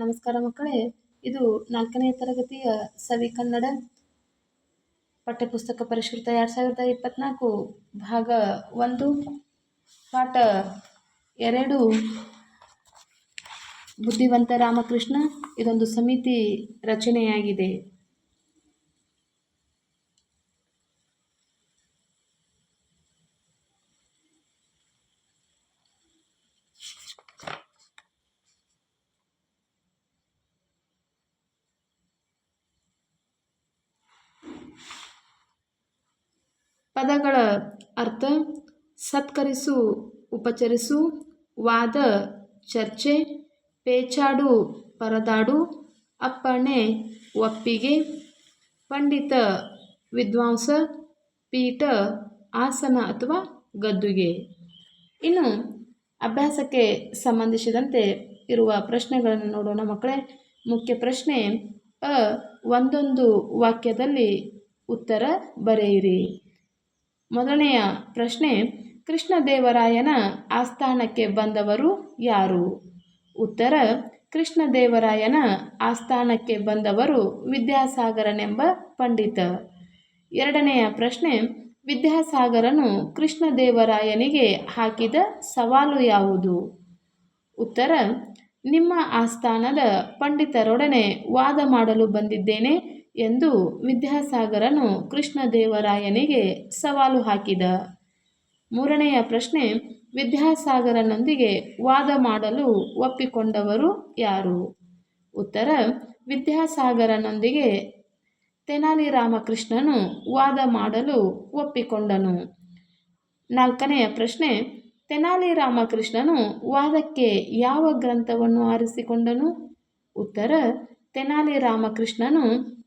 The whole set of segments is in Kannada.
ನಮಸ್ಕಾರ ಮಕ್ಕಳೇ, ಇದು ನಾಲ್ಕನೇ ತರಗತಿಯ ಸವಿ ಕನ್ನಡ ಪಠ್ಯಪುಸ್ತಕ ಪರಿಷ್ಕೃತ ಎರಡು ಸಾವಿರದ ಇಪ್ಪತ್ತ್ನಾಲ್ಕು ಭಾಗ ಒಂದು, ಪಾಠ ಎರಡು. ಬುದ್ಧಿವಂತ ರಾಮಕೃಷ್ಣ, ಇದೊಂದು ಸಮಿತಿ ರಚನೆಯಾಗಿದೆ. ಪದಗಳ ಅರ್ಥ ಸತ್ಕರಿಸು, ಉಪಚರಿಸು, ವಾದ, ಚರ್ಚೆ, ಪೇಚಾಡು, ಪರದಾಡು, ಅಪ್ಪಣೆ, ಒಪ್ಪಿಗೆ, ಪಂಡಿತ, ವಿದ್ವಾಂಸ, ಪೀಠ, ಆಸನ ಅಥವಾ ಗದ್ದುಗೆ. ಇನ್ನು ಅಭ್ಯಾಸಕ್ಕೆ ಸಂಬಂಧಿಸಿದಂತೆ ಇರುವ ಪ್ರಶ್ನೆಗಳನ್ನು ನೋಡೋಣ ಮಕ್ಕಳೇ. ಮುಖ್ಯ ಪ್ರಶ್ನೆ, ಅ, ಒಂದೊಂದು ವಾಕ್ಯದಲ್ಲಿ ಉತ್ತರ ಬರೆಯಿರಿ. ಮೊದಲನೆಯ ಪ್ರಶ್ನೆ, ಕೃಷ್ಣದೇವರಾಯನ ಆಸ್ಥಾನಕ್ಕೆ ಬಂದವರು ಯಾರು? ಉತ್ತರ, ಕೃಷ್ಣದೇವರಾಯನ ಆಸ್ಥಾನಕ್ಕೆ ಬಂದವರು ವಿದ್ಯಾಸಾಗರನೆಂಬ ಪಂಡಿತ. ಎರಡನೆಯ ಪ್ರಶ್ನೆ, ವಿದ್ಯಾಸಾಗರನು ಕೃಷ್ಣದೇವರಾಯನಿಗೆ ಹಾಕಿದ ಸವಾಲು ಯಾವುದು? ಉತ್ತರ, ನಿಮ್ಮ ಆಸ್ಥಾನದ ಪಂಡಿತರೊಡನೆ ವಾದ ಮಾಡಲು ಬಂದಿದ್ದೇನೆ ಎಂದು ವಿದ್ಯಾಸಾಗರನು ಕೃಷ್ಣದೇವರಾಯನಿಗೆ ಸವಾಲು ಹಾಕಿದ. ಮೂರನೆಯ ಪ್ರಶ್ನೆ, ವಿದ್ಯಾಸಾಗರನೊಂದಿಗೆ ವಾದ ಮಾಡಲು ಒಪ್ಪಿಕೊಂಡವರು ಯಾರು? ಉತ್ತರ, ವಿದ್ಯಾಸಾಗರನೊಂದಿಗೆ ತೆನಾಲಿ ರಾಮಕೃಷ್ಣನು ವಾದ ಮಾಡಲು ಒಪ್ಪಿಕೊಂಡನು. ನಾಲ್ಕನೆಯ ಪ್ರಶ್ನೆ ತೆನಾಲಿ ರಾಮಕೃಷ್ಣನು ವಾದಕ್ಕೆ ಯಾವ ಗ್ರಂಥವನ್ನು ಆರಿಸಿಕೊಂಡನು? ಉತ್ತರ ತೆನಾಲಿ ರಾಮಕೃಷ್ಣನು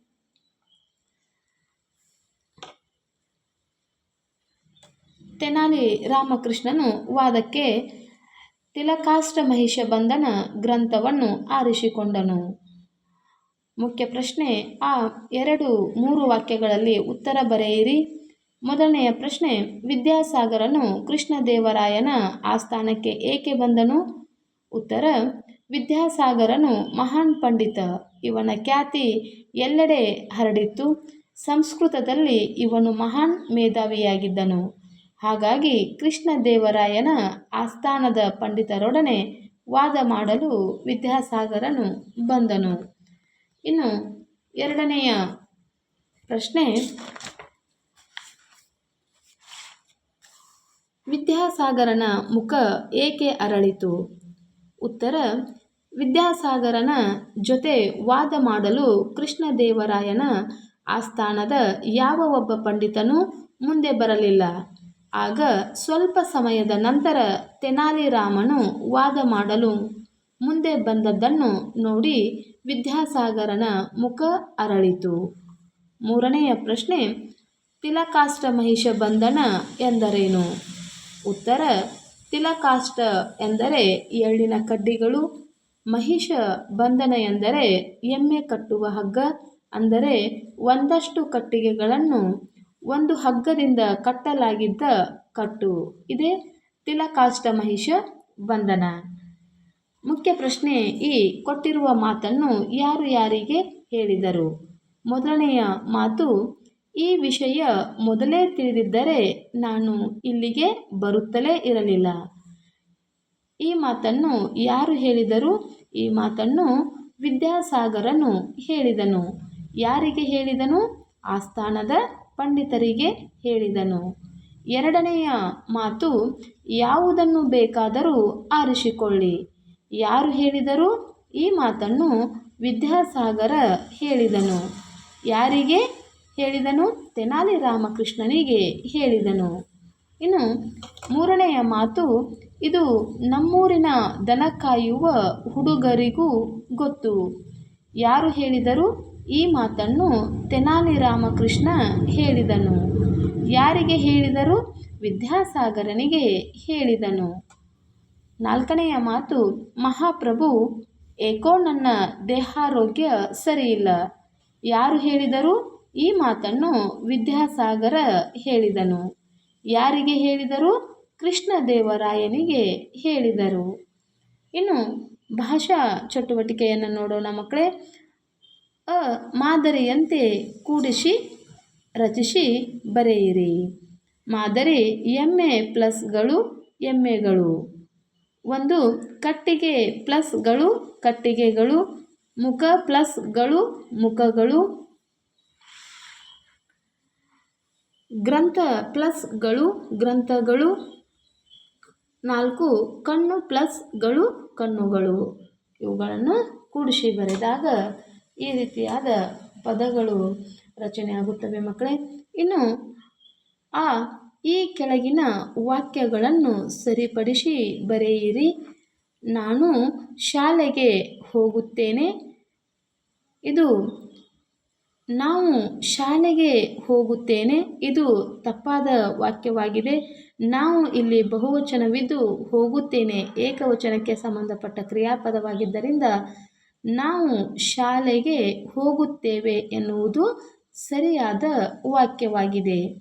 ತೆನಾಲಿ ರಾಮಕೃಷ್ಣನು ವಾದಕ್ಕೆ ತಿಲಕಾಷ್ಟ ಮಹಿಷ ಬಂಧನ ಗ್ರಂಥವನ್ನು ಆರಿಸಿಕೊಂಡನು. ಮುಖ್ಯ ಪ್ರಶ್ನೆ, ಆ ಎರಡು ಮೂರು ವಾಕ್ಯಗಳಲ್ಲಿ ಉತ್ತರ ಬರೆಯಿರಿ. ಮೊದಲನೆಯ ಪ್ರಶ್ನೆ, ವಿದ್ಯಾಸಾಗರನು ಕೃಷ್ಣದೇವರಾಯನ ಆಸ್ಥಾನಕ್ಕೆ ಏಕೆ ಬಂದನು? ಉತ್ತರ, ವಿದ್ಯಾಸಾಗರನು ಮಹಾನ್ ಪಂಡಿತ, ಇವನ ಖ್ಯಾತಿ ಎಲ್ಲೆಡೆ ಹರಡಿತ್ತು. ಸಂಸ್ಕೃತದಲ್ಲಿ ಇವನು ಮಹಾನ್ ಮೇಧಾವಿಯಾಗಿದ್ದನು. ಹಾಗಾಗಿ ಕೃಷ್ಣದೇವರಾಯನ ಆಸ್ಥಾನದ ಪಂಡಿತರೊಡನೆ ವಾದ ಮಾಡಲು ವಿದ್ಯಾಸಾಗರನು ಬಂದನು. ಇನ್ನು ಎರಡನೆಯ ಪ್ರಶ್ನೆ, ವಿದ್ಯಾಸಾಗರನ ಮುಖ ಏಕೆ ಅರಳಿತು? ಉತ್ತರ, ವಿದ್ಯಾಸಾಗರನ ಜೊತೆ ವಾದ ಮಾಡಲು ಕೃಷ್ಣದೇವರಾಯನ ಆಸ್ಥಾನದ ಯಾವ ಒಬ್ಬ ಪಂಡಿತನೂ ಮುಂದೆ ಬರಲಿಲ್ಲ. ಆಗ ಸ್ವಲ್ಪ ಸಮಯದ ನಂತರ ತೆನಾಲಿರಾಮನು ವಾದ ಮಾಡಲು ಮುಂದೆ ಬಂದದ್ದನ್ನು ನೋಡಿ ವಿದ್ಯಾಸಾಗರನ ಮುಖ ಅರಳಿತು. ಮೂರನೆಯ ಪ್ರಶ್ನೆ, ತಿಲಕಾಷ್ಟ ಮಹಿಷ ಬಂಧನ ಎಂದರೇನು? ಉತ್ತರ, ತಿಲಕಾಷ್ಟ ಎಂದರೆ ಎಳ್ಳಿನ ಕಡ್ಡಿಗಳು, ಮಹಿಷ ಬಂಧನ ಎಂದರೆ ಎಮ್ಮೆ ಕಟ್ಟುವ ಹಗ್ಗ, ಅಂದರೆ ಒಂದಷ್ಟು ಕಟ್ಟಿಗೆಗಳನ್ನು ಒಂದು ಹಗ್ಗದಿಂದ ಕಟ್ಟಲಾಗಿದ್ದ ಕಟ್ಟು. ಇದೇ ತಿಲಕಾಷ್ಟ ಮಹಿಷ ಬಂಧನ. ಮುಖ್ಯ ಪ್ರಶ್ನೆ ಈ ಕೊಟ್ಟಿರುವ ಮಾತನ್ನು ಯಾರು ಯಾರಿಗೆ ಹೇಳಿದರು? ಮೊದಲನೆಯ ಮಾತು, ಈ ವಿಷಯ ಮೊದಲೇ ತಿಳಿದಿದ್ದರೆ ನಾನು ಇಲ್ಲಿಗೆ ಬರುತ್ತಲೇ ಇರಲಿಲ್ಲ. ಈ ಮಾತನ್ನು ಯಾರು ಹೇಳಿದರು? ಈ ಮಾತನ್ನು ವಿದ್ಯಾಸಾಗರನು ಹೇಳಿದನು. ಯಾರಿಗೆ ಹೇಳಿದನು? ಆಸ್ಥಾನದ ಪಂಡಿತರಿಗೆ ಹೇಳಿದನು. ಎರಡನೆಯ ಮಾತು, ಯಾವುದನ್ನು ಬೇಕಾದರೂ ಆರಿಸಿಕೊಳ್ಳಿ. ಯಾರು ಹೇಳಿದರು ಈ ಮಾತನ್ನು ವಿದ್ಯಾಸಾಗರ ಹೇಳಿದನು. ಯಾರಿಗೆ ಹೇಳಿದನು? ತೆನಾಲಿ ರಾಮಕೃಷ್ಣನಿಗೆ ಹೇಳಿದನು. ಇನ್ನು ಮೂರನೆಯ ಮಾತು, ಇದು ನಮ್ಮೂರಿನ ದನ ಕಾಯುವ ಹುಡುಗರಿಗೂ ಗೊತ್ತು. ಯಾರು ಹೇಳಿದರು ಈ ಮಾತನ್ನು ತೆನಾಲಿ ರಾಮಕೃಷ್ಣ ಹೇಳಿದನು. ಯಾರಿಗೆ ಹೇಳಿದರು? ವಿದ್ಯಾಸಾಗರನಿಗೆ ಹೇಳಿದನು. ನಾಲ್ಕನೆಯ ಮಾತು, ಮಹಾಪ್ರಭು, ಏಕೋ ನನ್ನ ದೇಹಾರೋಗ್ಯ ಸರಿಯಿಲ್ಲ. ಯಾರು ಹೇಳಿದರು? ಈ ಮಾತನ್ನು ವಿದ್ಯಾಸಾಗರ ಹೇಳಿದನು. ಯಾರಿಗೆ ಹೇಳಿದರು? ಕೃಷ್ಣದೇವರಾಯನಿಗೆ ಹೇಳಿದರು. ಇನ್ನು ಭಾಷಾ ಚಟುವಟಿಕೆಯನ್ನು ನೋಡೋಣ ಮಕ್ಕಳೇ. ಅ ಮಾದರಿಯಂತೆ ಕೂಡಿಸಿ ರಚಿಸಿ ಬರೆಯಿರಿ. ಮಾದರಿ ಎಮ್ಮೆ ಪ್ಲಸ್ಗಳು ಎಮ್ಮೆಗಳು. ಒಂದು ಕಟ್ಟಿಗೆ ಪ್ಲಸ್ಗಳು, ಕಟ್ಟಿಗೆಗಳು, ಮುಖ ಪ್ಲಸ್ಗಳು, ಮುಖಗಳು. ಗ್ರಂಥ ಪ್ಲಸ್ಗಳು, ಗ್ರಂಥಗಳು. ನಾಲ್ಕು ಕಣ್ಣು ಪ್ಲಸ್ಗಳು, ಕಣ್ಣುಗಳು. ಇವುಗಳನ್ನು ಕೂಡಿಸಿ ಬರೆದಾಗ ಈ ರೀತಿಯಾದ ಪದಗಳು ರಚನೆ ಆಗುತ್ತವೆ ಮಕ್ಕಳೇ. ಇನ್ನು ಆ ಈ ಕೆಳಗಿನ ವಾಕ್ಯಗಳನ್ನು ಸರಿಪಡಿಸಿ ಬರೆಯಿರಿ. ನಾನು ಶಾಲೆಗೆ ಹೋಗುತ್ತೇನೆ. ಇದು ನಾವು ಶಾಲೆಗೆ ಹೋಗುತ್ತೇನೆ. ಇದು ತಪ್ಪಾದ ವಾಕ್ಯವಾಗಿದೆ. ನಾವು ಇಲ್ಲಿ ಬಹುವಚನವಿದ್ದು ಹೋಗುತ್ತೇನೆ. ಏಕವಚನಕ್ಕೆ ಸಂಬಂಧಪಟ್ಟ ಕ್ರಿಯಾಪದವಾಗಿದ್ದರಿಂದ ನಾವು ಶಾಲೆಗೆ ಹೋಗುತ್ತೇವೆ ಎನ್ನುವುದು ಸರಿಯಾದ ವಾಕ್ಯವಾಗಿದೆ.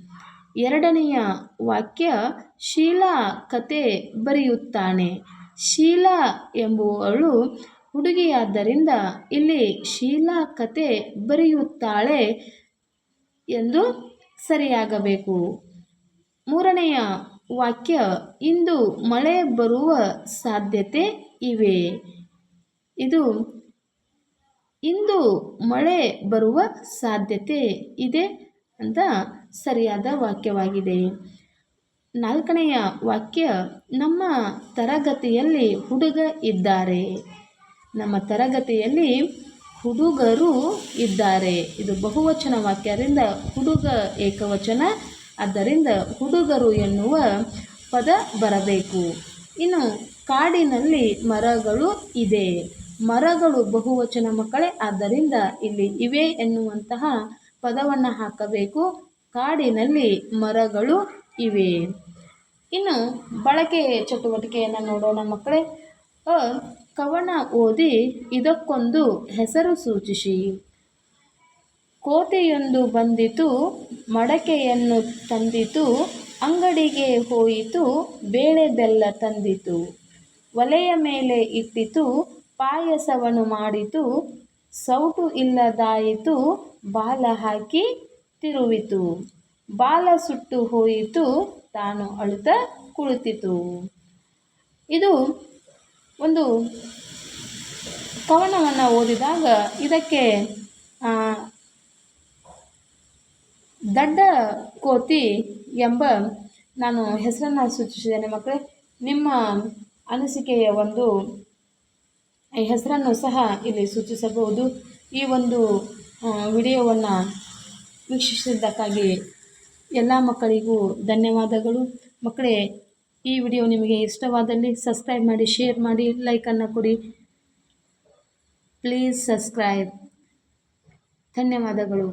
ಎರಡನೆಯ ವಾಕ್ಯ ಶೀಲಾ ಕತೆ ಬರೆಯುತ್ತಾನೆ. ಶೀಲಾ ಎಂಬುವಳು ಹುಡುಗಿಯಾದ್ದರಿಂದ ಇಲ್ಲಿ ಶೀಲಾ ಕತೆ ಬರೆಯುತ್ತಾಳೆ ಎಂದು ಸರಿಯಾಗಬೇಕು. ಮೂರನೆಯ ವಾಕ್ಯ ಇಂದು ಮಳೆ ಬರುವ ಸಾಧ್ಯತೆ ಇವೆ. ಇದು ಇಂದು ಮಳೆ ಬರುವ ಸಾಧ್ಯತೆ ಇದೆ ಅಂತ ಸರಿಯಾದ ವಾಕ್ಯವಾಗಿದೆ. ನಾಲ್ಕನೆಯ ವಾಕ್ಯ, ನಮ್ಮ ತರಗತಿಯಲ್ಲಿ ಹುಡುಗ ಇದ್ದಾರೆ. ನಮ್ಮ ತರಗತಿಯಲ್ಲಿ ಹುಡುಗರು ಇದ್ದಾರೆ. ಇದು ಬಹುವಚನ ವಾಕ್ಯದಿಂದ ಹುಡುಗ ಏಕವಚನ. ಆದ್ದರಿಂದ ಹುಡುಗರು ಎನ್ನುವ ಪದ ಬರಬೇಕು. ಇನ್ನು ಕಾಡಿನಲ್ಲಿ ಮರಗಳು ಇದೆ. ಮರಗಳು ಬಹುವಚನ ಮಕ್ಕಳೇ, ಆದ್ದರಿಂದ ಇಲ್ಲಿ ಇವೆ ಎನ್ನುವಂತಹ ಪದವನ್ನು ಹಾಕಬೇಕು. ಕಾಡಿನಲ್ಲಿ ಮರಗಳು ಇವೆ. ಇನ್ನು ಬಳಕೆ ಚಟುವಟಿಕೆಯನ್ನು ನೋಡೋಣ ಮಕ್ಕಳೇ. ಅ, ಕವನ ಓದಿ ಇದಕ್ಕೊಂದು ಹೆಸರು ಸೂಚಿಸಿ. ಕೋತೆಯೊಂದು ಬಂದಿತು, ಮಡಕೆಯನ್ನು ತಂದಿತು, ಅಂಗಡಿಗೆ ಹೋಯಿತು ಬೇಳೆ ಬೆಲ್ಲ ತಂದಿತು, ಒಲೆಯ ಮೇಲೆ ಇಟ್ಟಿತು ಪಾಯಸವನ್ನು ಮಾಡಿತು, ಸೌಟು ಇಲ್ಲದಾಯಿತು, ಬಾಲ ಹಾಕಿ ತಿರುವಿತು. ಬಾಲ ಸುಟ್ಟು ಹೋಯಿತು, ತಾನು ಅಳುತ್ತಾ ಕುಳಿತಿತು. ಇದು ಒಂದು ಕವನವನ್ನು ಓದಿದಾಗ ಇದಕ್ಕೆ ದಡ್ಡ ಕೋತಿ ಎಂಬ ನಾನು ಹೆಸರನ್ನು ಸೂಚಿಸಿದ್ದೇನೆ ಮಕ್ಕಳೇ. ನಿಮ್ಮ ಅನಿಸಿಕೆಯ ಒಂದು ಹೆಸರನ್ನು ಸಹ ಇಲ್ಲಿ ಸೂಚಿಸಬಹುದು. ಈ ಒಂದು ವಿಡಿಯೋವನ್ನು ವೀಕ್ಷಿಸಿದ್ದಕ್ಕಾಗಿ ಎಲ್ಲ ಮಕ್ಕಳಿಗೂ ಧನ್ಯವಾದಗಳು. ಮಕ್ಕಳೇ, ಈ ವಿಡಿಯೋ ನಿಮಗೆ ಇಷ್ಟವಾದಲ್ಲಿ ಸಬ್ಸ್ಕ್ರೈಬ್ ಮಾಡಿ, ಶೇರ್ ಮಾಡಿ ಲೈಕನ್ನು ಕೊಡಿ. Please subscribe. ಧನ್ಯವಾದಗಳು.